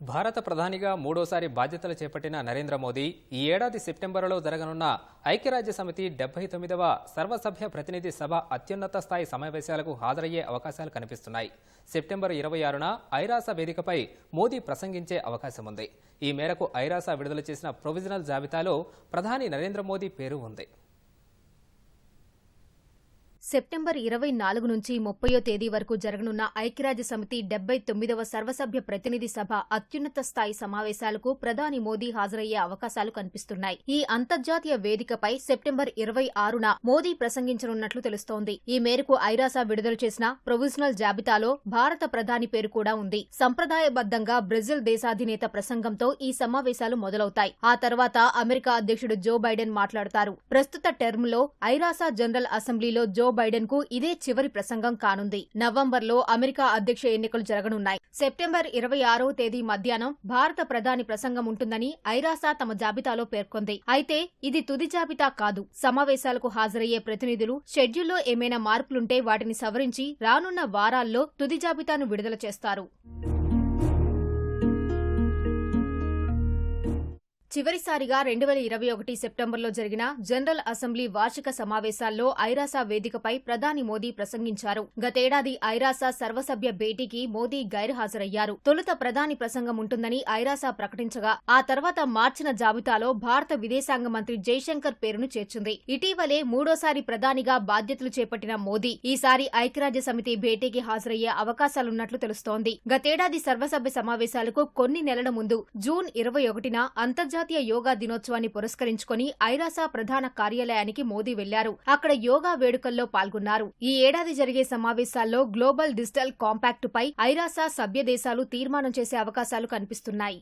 భారత ప్రధానిగా మూడోసారి బాధ్యతలు చేపట్టిన నరేంద్ర మోదీ ఈ ఏడాది సెప్టెంబరులో జరగనున్న ఐక్యరాజ్య సమితి డెబ్బై తొమ్మిదవ సర్వసభ్య ప్రతినిధి సభ అత్యున్నత స్థాయి సమావేశాలకు హాజరయ్యే అవకాశాలు కనిపిస్తున్నాయి. సెప్టెంబర్ ఇరవై ఆరున ఐరాస వేదికపై మోదీ ప్రసంగించే అవకాశం ఉంది. ఈ మేరకు ఐరాస విడుదల చేసిన ప్రొవిజనల్ జాబితాలో ప్రధాని నరేంద్ర మోదీ పేరు ఉంది. సెప్టెంబర్ ఇరవై నాలుగు నుంచి ముప్పయో తేదీ వరకు జరగనున్న ఐక్యరాజ్య సమితి డెబ్బై తొమ్మిదవ సర్వసభ్య ప్రతినిధి సభ అత్యున్నత స్థాయి సమావేశాలకు ప్రధాని మోదీ హాజరయ్యే అవకాశాలు కనిపిస్తున్నాయి. ఈ అంతర్జాతీయ వేదికపై సెప్టెంబర్ ఇరవై ఆరున మోదీ ప్రసంగించనున్నట్లు తెలుస్తోంది. ఈ మేరకు ఐరాసా విడుదల చేసిన ప్రొవిజనల్ జాబితాలో భారత ప్రధాని పేరు కూడా ఉంది. సంప్రదాయబద్దంగా బ్రెజిల్ దేశాధినేత ప్రసంగంతో ఈ సమావేశాలు మొదలవుతాయి. ఆ తర్వాత అమెరికా అధ్యక్షుడు జో బైడెన్ మాట్లాడతారు. ప్రస్తుత టెర్మ్లో ఐరాసా జనరల్ అసెంబ్లీలో జో బైడెన్కు ఇదే చివరి ప్రసంగం కానుంది. నవంబర్లో అమెరికా అధ్యక్ష ఎన్నికలు జరగనున్నాయి. సెప్టెంబర్ ఇరవై ఆరో తేదీ మధ్యాహ్నం భారత ప్రధాని ప్రసంగం ఉంటుందని ఐరాసా తమ జాబితాలో పేర్కొంది. అయితే ఇది తుది జాబితా కాదు. సమావేశాలకు హాజరయ్యే ప్రతినిధులు షెడ్యూల్లో ఏమైనా మార్పులుంటే వాటిని సవరించి రానున్న వారాల్లో తుది జాబితాను విడుదల చేస్తారు. చివరిసారిగా రెండు వేల ఇరవై ఒకటి సెప్టెంబర్లో జరిగిన జనరల్ అసెంబ్లీ వార్షిక సమావేశాల్లో ఐరాసా వేదికపై ప్రధాని మోదీ ప్రసంగించారు. గతేడాది ఐరాసా సర్వసభ్య భేటీకి మోదీ గైర్హాజరయ్యారు. తొలుత ప్రధాని ప్రసంగం ఉంటుందని ఐరాసా ప్రకటించగా ఆ తర్వాత మార్చిన జాబితాలో భారత విదేశాంగ మంత్రి జైశంకర్ పేరును చేర్చింది. ఇటీవలే మూడోసారి ప్రధానిగా బాధ్యతలు చేపట్టిన మోదీ ఈసారి ఐక్యరాజ్య సమితి భేటీకి హాజరయ్యే అవకాశాలున్నట్లు తెలుస్తోంది. గతేడాది సర్వసభ్య సమావేశాలకు కొన్ని నెలల ముందు జూన్ ఇరవై ఒకటిన అంతర్జాతీయ అంతర్జాతీయ యోగా దినోత్సవాన్ని పురస్కరించుకొని ఐరాస ప్రధాన కార్యాలయానికి మోదీ వెళ్ళారు. అక్కడ యోగా వేడుకల్లో పాల్గొన్నారు. ఈ ఏడాది జరిగే సమావేశాల్లో గ్లోబల్ డిజిటల్ కాంపాక్ట్ పై ఐరాస సభ్య దేశాలు తీర్మానం చేసే అవకాశాలు కనిపిస్తున్నాయి.